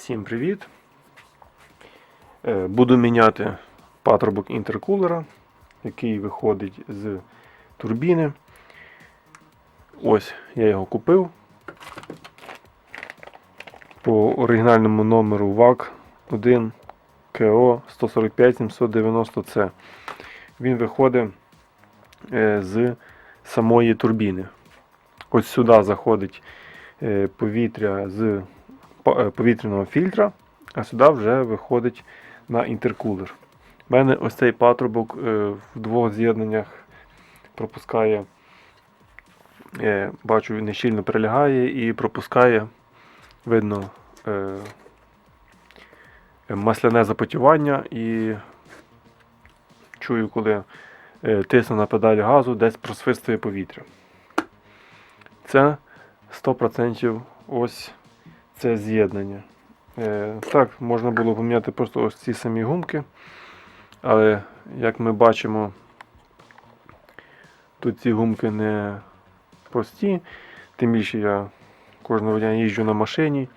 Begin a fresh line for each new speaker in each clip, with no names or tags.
Всім привіт! Е, Буду міняти патрубок інтеркулера, який виходить з турбіни. Ось я його купив по оригінальному номеру ВАК 1 КО 145 790 c Він виходить е, з самої турбіни. Ось сюди заходить е, повітря з повітряного фільтра, а сюди вже виходить на інтеркулер. У мене ось цей патрубок е, в двох з'єднаннях пропускає, е, бачу, він щільно прилягає і пропускає, видно, е, масляне запотівання і чую, коли е, тисну на педаль газу, десь просвистує повітря. Це 100% ось це з'єднання. Е, так, можна було поміняти просто ось ці самі гумки. Але, як ми бачимо, тут ці гумки не прості. Тим більше я кожного дня їжджу на машині.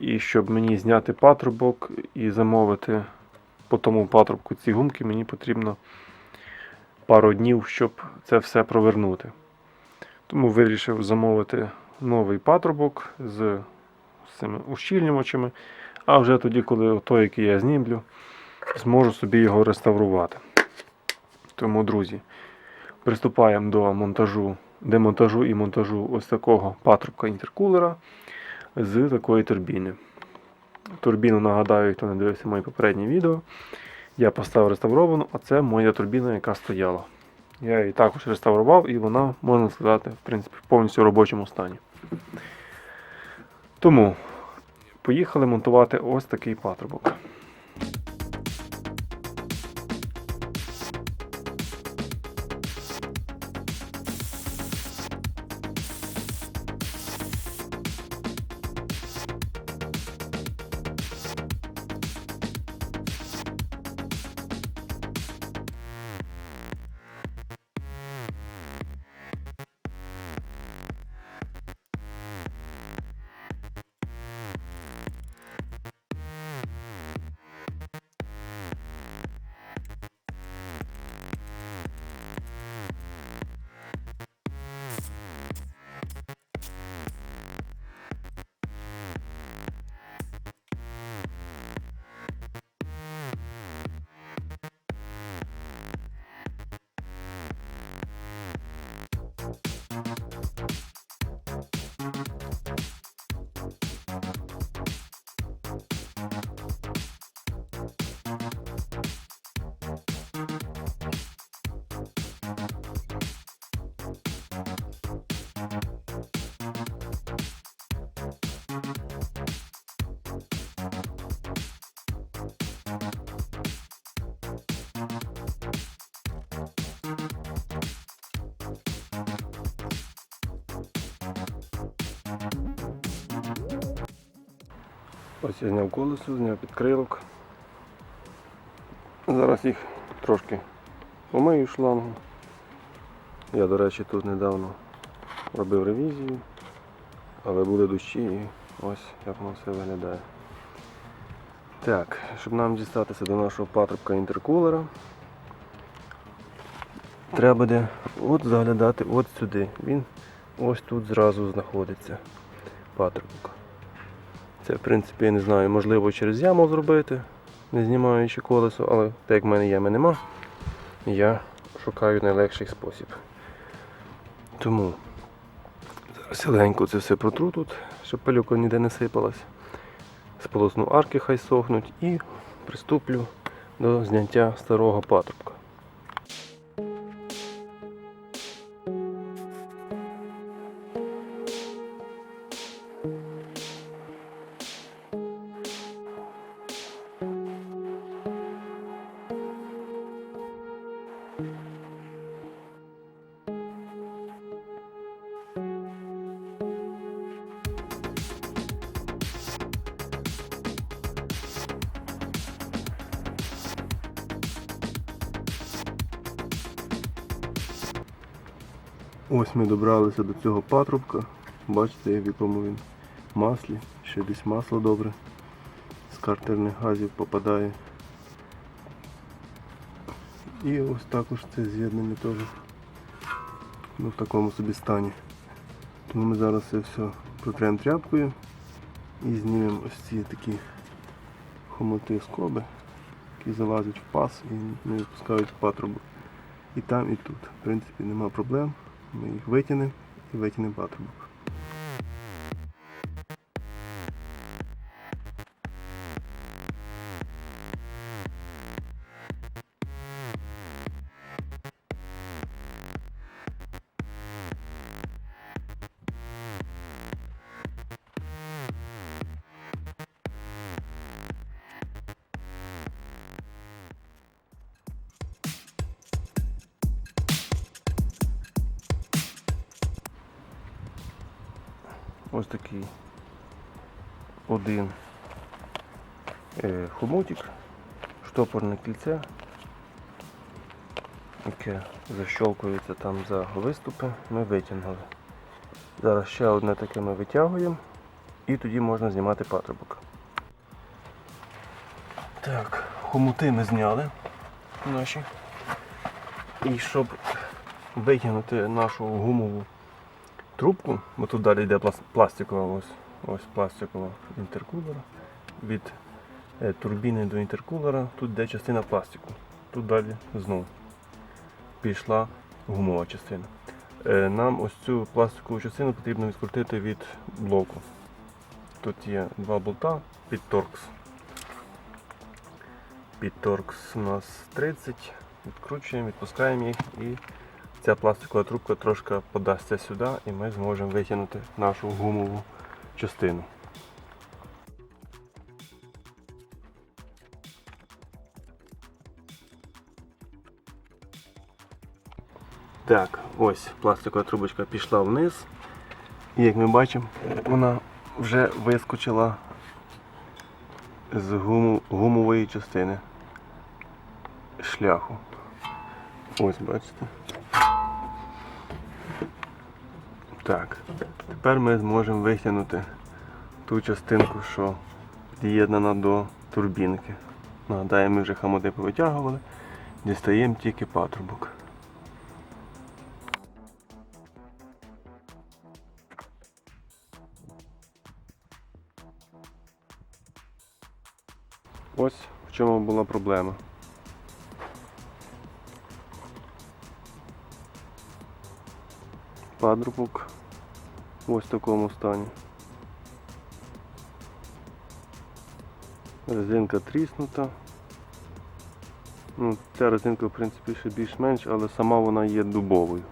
І щоб мені зняти патрубок і замовити по тому патрубку ці гумки, мені потрібно пару днів, щоб це все провернути. Тому вирішив замовити новий патрубок з цими ущільнювачами. А вже тоді, коли той, який я знімлю, зможу собі його реставрувати. Тому, друзі, приступаємо до монтажу, демонтажу і монтажу ось такого патрубка інтеркулера з такої турбіни. Турбіну, нагадаю, хто не дивився моє попереднє відео. Я поставив реставровану, а це моя турбіна, яка стояла. Я її також реставрував і вона, можна сказати, в принципі, в повністю робочому стані. Тому поїхали монтувати ось такий патрубок. Ось я зняв колесо, зняв підкрилок. Зараз їх трошки помию шлангу. Я, до речі, тут недавно робив ревізію, але були дощі і ось як воно все виглядає. Так, щоб нам дістатися до нашого патрубка інтеркулера, треба буде от заглядати от сюди. Він ось тут зразу знаходиться патрубок. Це, в принципі, я не знаю, можливо через яму зробити, не знімаючи колесо, але так як в мене ями нема, я шукаю найлегший спосіб. Тому зараз легенько це все протру тут, щоб пилюка ніде не сипалась. Сполосну арки хай сохнуть і приступлю до зняття старого патрубка. Ось ми добралися до цього патрубка. Бачите, в якому він маслі, ще десь масло добре.
З картерних газів попадає. І ось також це з'єднання теж ну, в такому собі стані. Тому ми зараз це все протремо тряпкою і знімемо ось ці такі хомути скоби, які залазять в пас і не випускають патрубок. І там, і тут. В принципі, нема проблем. Ми їх витягнемо і витягнемо патрубок.
Ось такий один е, хомутик, штопорне кільце, яке защолкується там за виступи, ми витягнули. Зараз ще одне таке ми витягуємо і тоді можна знімати патрубок. Так, хомути ми зняли наші. І щоб витягнути нашу гумову трубку, бо тут далі йде пластикова, ось, ось пластикова інтеркулера. Від е, турбіни до інтеркулера тут йде частина пластику. Тут далі знову пішла гумова частина. Е, Нам ось цю пластикову частину потрібно відкрутити від блоку. Тут є два болта під торкс. Під торкс у нас 30. Відкручуємо, відпускаємо їх і ця пластикова трубка трошки подасться сюди і ми зможемо витягнути нашу гумову частину. Так, ось пластикова трубочка пішла вниз. І як ми бачимо, вона вже вискочила з гуму- гумової частини шляху. Ось бачите. Так, тепер ми зможемо витягнути ту частинку, що під'єднана до турбінки. Нагадаю, ми вже хамоди повитягували, дістаємо тільки патрубок. Ось в чому була проблема. Патрубок ось в такому стані. Резинка тріснута. Ну, ця резинка в принципі ще більш-менш, але сама вона є дубовою.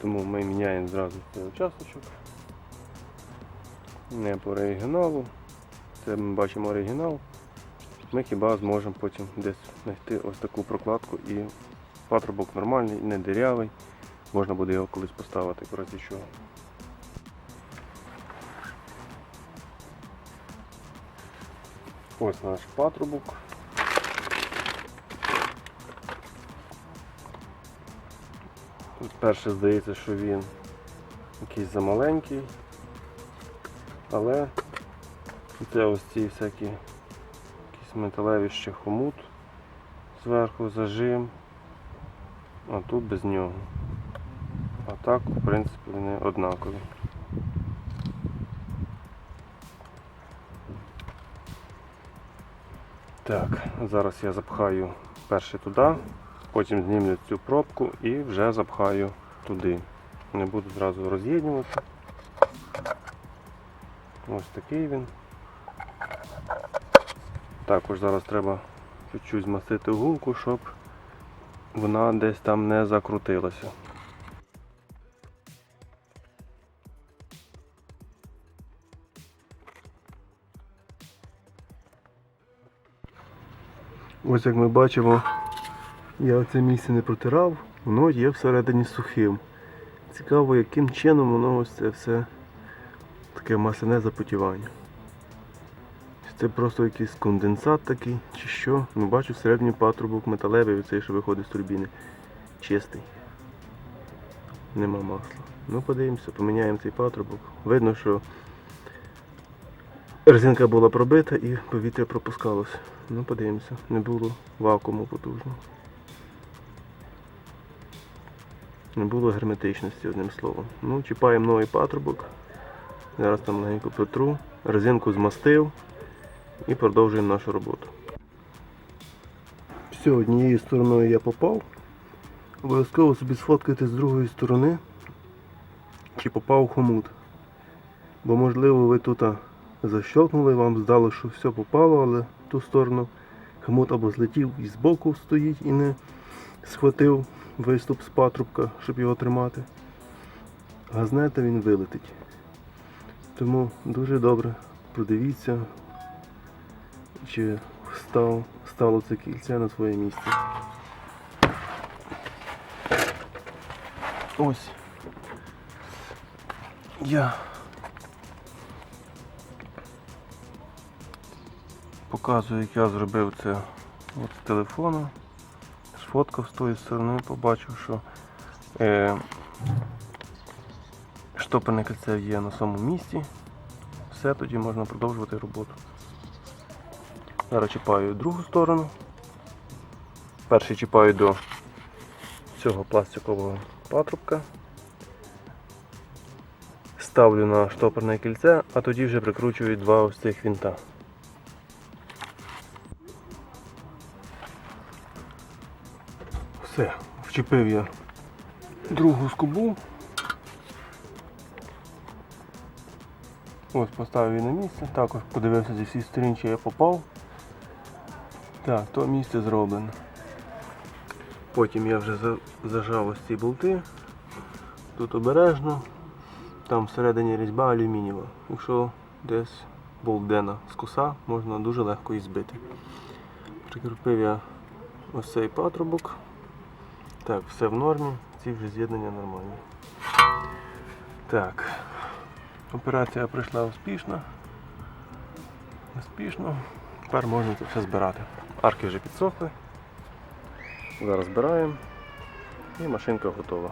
Тому ми міняємо зразу цей участочок. Не по оригіналу. Це ми бачимо оригінал. Ми хіба зможемо потім десь знайти ось таку прокладку і патрубок нормальний, не дирявий. Можна буде його колись поставити, в разі чого. Ось наш патрубок. Тут перше здається, що він якийсь замаленький, але це ось ці всякі якісь металеві ще хомут зверху зажим, а тут без нього. А так, в принципі, вони однакові. Так, зараз я запхаю перше туди, потім знімлю цю пробку і вже запхаю туди. Не буду зразу роз'єднувати. Ось такий він. Також зараз треба чуть-чуть змастити гумку, щоб вона десь там не закрутилася. Ось як ми бачимо, я це місце не протирав, воно є всередині сухим. Цікаво, яким чином воно ось це все таке масляне запотівання. Це просто якийсь конденсат такий, чи що. Ну бачу всередині патрубок металевий, оцей, що виходить з турбіни. Чистий. Нема масла. Ну подивимося, поміняємо цей патрубок. Видно, що
резинка була пробита і повітря пропускалося. Ну, подивимося, не було вакууму потужного. Не було герметичності, одним словом. Ну, чіпаємо новий патрубок. Зараз там легенько протру, резинку змастив і продовжуємо нашу роботу. Все, однією стороною я попав. Обов'язково собі сфоткайте з другої сторони, чи попав хомут. Бо можливо ви тут защелкнули, вам здалося, що все попало, але в ту сторону хомут або злетів і збоку стоїть і не схватив виступ з патрубка, щоб його тримати. Газнете він вилетить. Тому дуже добре продивіться, чи став, стало це кільце на своє місце. Ось. Я показую, як я зробив це от з телефону. Сфоткав з тої сторони, побачив, що е, штопорне кільце є на самому місці. Все, тоді можна продовжувати роботу. Зараз чіпаю другу сторону. Перший чіпаю до цього пластикового патрубка. Ставлю на штопорне кільце, а тоді вже прикручую два ось цих вінта. Все, вчепив я другу скобу. Ось поставив її на місце, також подивився зі всіх сторін, чи я попав. Так, то місце зроблено. Потім я вже зажав ось ці болти. Тут обережно. Там всередині різьба алюмінієва. Якщо десь болт дена з коса, можна дуже легко її збити. Прикріпив я ось цей патрубок. Так, все в нормі, ці вже з'єднання нормальні. Так, операція пройшла успішно. Успішно. Тепер можна це все збирати. Арки вже підсохли. Зараз збираємо і машинка готова.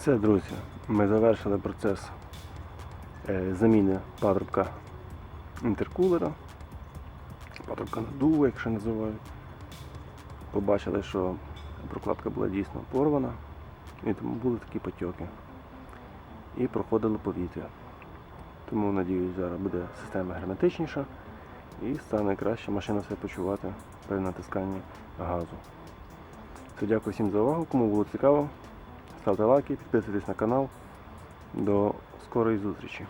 Все, друзі, ми завершили процес е, заміни патрубка інтеркулера. Патрубка наддува, якщо називають. Побачили, що прокладка була дійсно порвана, і тому були такі потьоки. І проходило повітря. Тому, надіюсь, зараз буде система герметичніша і стане краще машина себе почувати при натисканні газу. Все, дякую всім за увагу. Кому було цікаво, ставте лайки, підписуйтесь на канал. До скорої зустрічі!